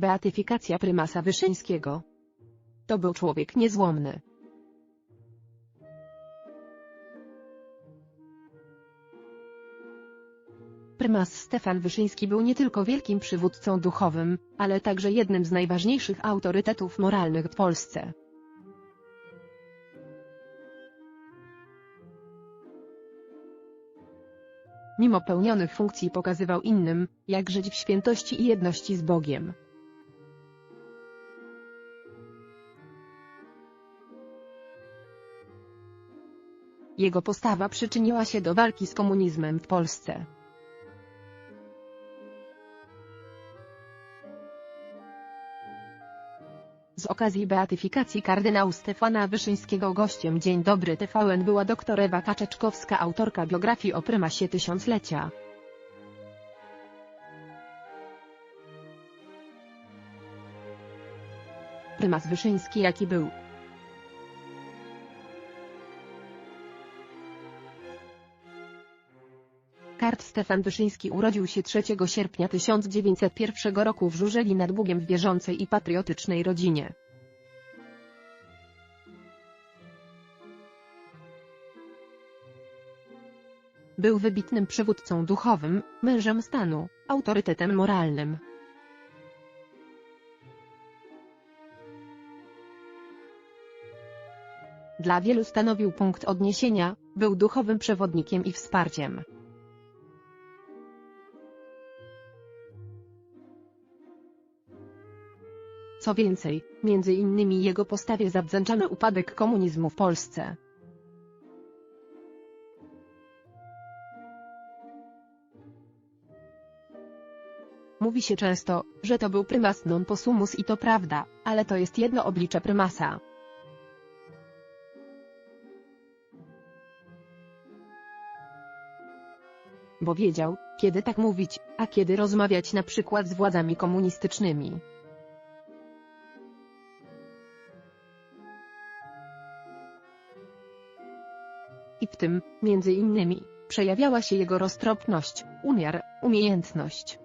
Beatyfikacja prymasa Wyszyńskiego. To był człowiek niezłomny. Prymas Stefan Wyszyński był nie tylko wielkim przywódcą duchowym, ale także jednym z najważniejszych autorytetów moralnych w Polsce. Mimo pełnionych funkcji pokazywał innym, jak żyć w świętości i jedności z Bogiem. Jego postawa przyczyniła się do walki z komunizmem w Polsce. Z okazji beatyfikacji kardynału Stefana Wyszyńskiego gościem Dzień Dobry TVN była dr Ewa Kaczeczkowska autorka biografii o prymasie tysiąclecia. Prymas Wyszyński jaki był? Kart Stefan Wyszyński urodził się 3 sierpnia 1901 roku w Żużeli nad Bugiem w wierzącej i patriotycznej rodzinie. Był wybitnym przywódcą duchowym, mężem stanu, autorytetem moralnym. Dla wielu stanowił punkt odniesienia, był duchowym przewodnikiem i wsparciem. Co więcej, między innymi jego postawie zawdzięczamy upadek komunizmu w Polsce. Mówi się często, że to był prymas non possumus i to prawda, ale to jest jedno oblicze prymasa. Bo wiedział, kiedy tak mówić, a kiedy rozmawiać na przykład z władzami komunistycznymi. W tym, między innymi, przejawiała się jego roztropność, umiar, umiejętność.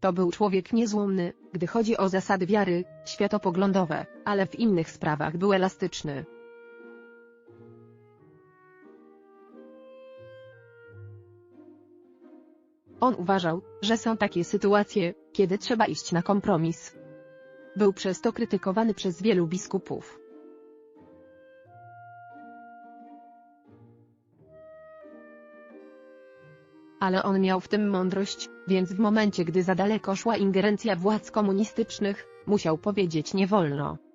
To był człowiek niezłomny, gdy chodzi o zasady wiary, światopoglądowe, ale w innych sprawach był elastyczny. On uważał, że są takie sytuacje, kiedy trzeba iść na kompromis. Był przez to krytykowany przez wielu biskupów. Ale on miał w tym mądrość, więc w momencie gdy za daleko szła ingerencja władz komunistycznych, musiał powiedzieć nie wolno.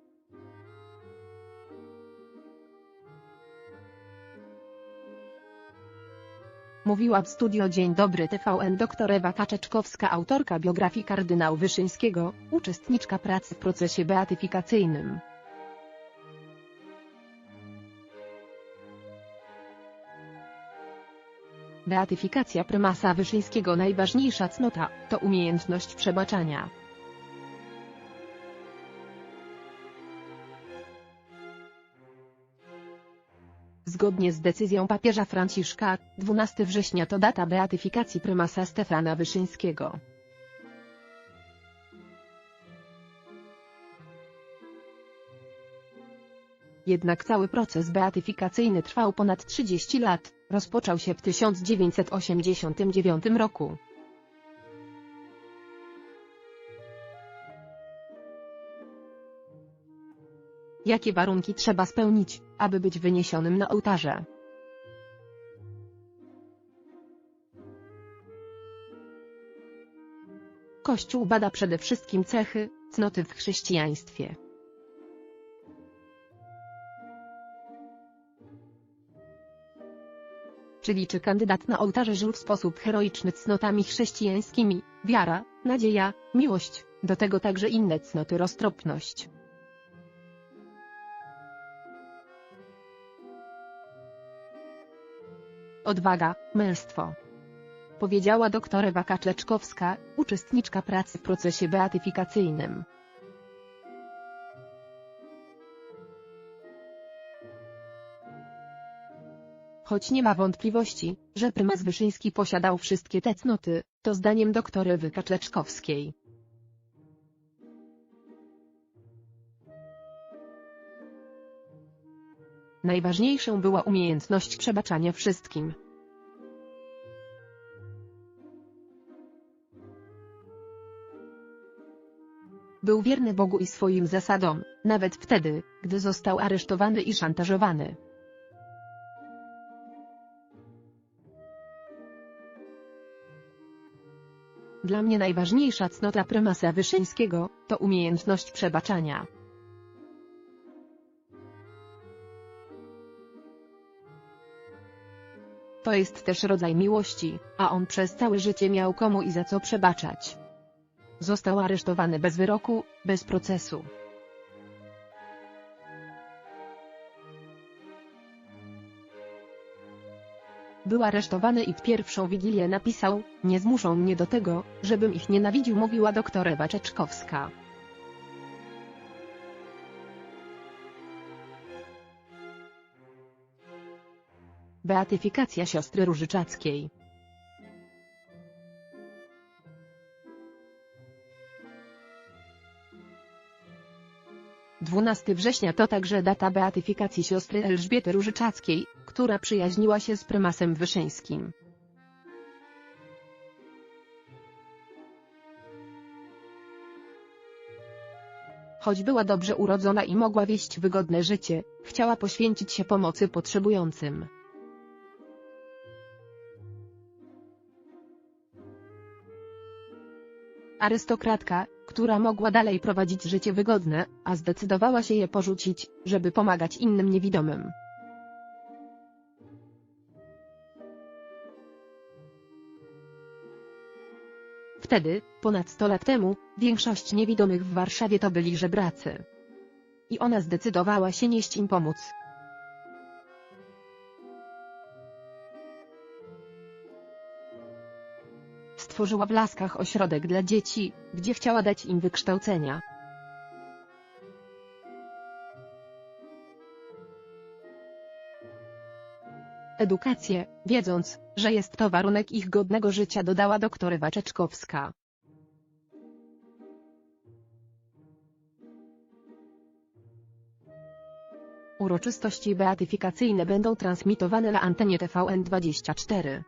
Mówiła w studio Dzień Dobry TVN dr Ewa Kaczeczkowska autorka biografii kardynału Wyszyńskiego, uczestniczka pracy w procesie beatyfikacyjnym. Beatyfikacja prymasa Wyszyńskiego najważniejsza cnota, to umiejętność przebaczania. Zgodnie z decyzją papieża Franciszka, 12 września to data beatyfikacji prymasa Stefana Wyszyńskiego. Jednak cały proces beatyfikacyjny trwał ponad 30 lat, rozpoczął się w 1989 roku. Jakie warunki trzeba spełnić, aby być wyniesionym na ołtarze? Kościół bada przede wszystkim cechy, cnoty w chrześcijaństwie. Czyli czy kandydat na ołtarze żył w sposób heroiczny cnotami chrześcijańskimi, wiara, nadzieja, miłość, do tego także inne cnoty roztropność. Odwaga, męstwo. Powiedziała doktor Ewa Kaczeczkowska, uczestniczka pracy w procesie beatyfikacyjnym. Choć nie ma wątpliwości, że prymas Wyszyński posiadał wszystkie te cnoty, to zdaniem dr Ewy Kaczeczkowskiej. Najważniejszą była umiejętność przebaczania wszystkim. Był wierny Bogu i swoim zasadom, nawet wtedy, gdy został aresztowany i szantażowany. Dla mnie najważniejsza cnota prymasa Wyszyńskiego, to umiejętność przebaczania. To jest też rodzaj miłości, a on przez całe życie miał komu i za co przebaczać. Został aresztowany bez wyroku, bez procesu. Był aresztowany i w pierwszą wigilię napisał, nie zmuszą mnie do tego, żebym ich nienawidził mówiła doktor Ewa Czeczkowska. Beatyfikacja siostry Różyczackiej 12 września to także data beatyfikacji siostry Elżbiety Różyczackiej, która przyjaźniła się z prymasem Wyszyńskim. Choć była dobrze urodzona i mogła wieść wygodne życie, chciała poświęcić się pomocy potrzebującym. Arystokratka, która mogła dalej prowadzić życie wygodne, a zdecydowała się je porzucić, żeby pomagać innym niewidomym. Wtedy, ponad 100 lat temu, większość niewidomych w Warszawie to byli żebracy. I ona zdecydowała się nieść im pomóc. Stworzyła w Laskach ośrodek dla dzieci, gdzie chciała dać im wykształcenia. Edukację, wiedząc, że jest to warunek ich godnego życia dodała doktorywa Czeczkowska. Uroczystości beatyfikacyjne będą transmitowane na antenie TVN24.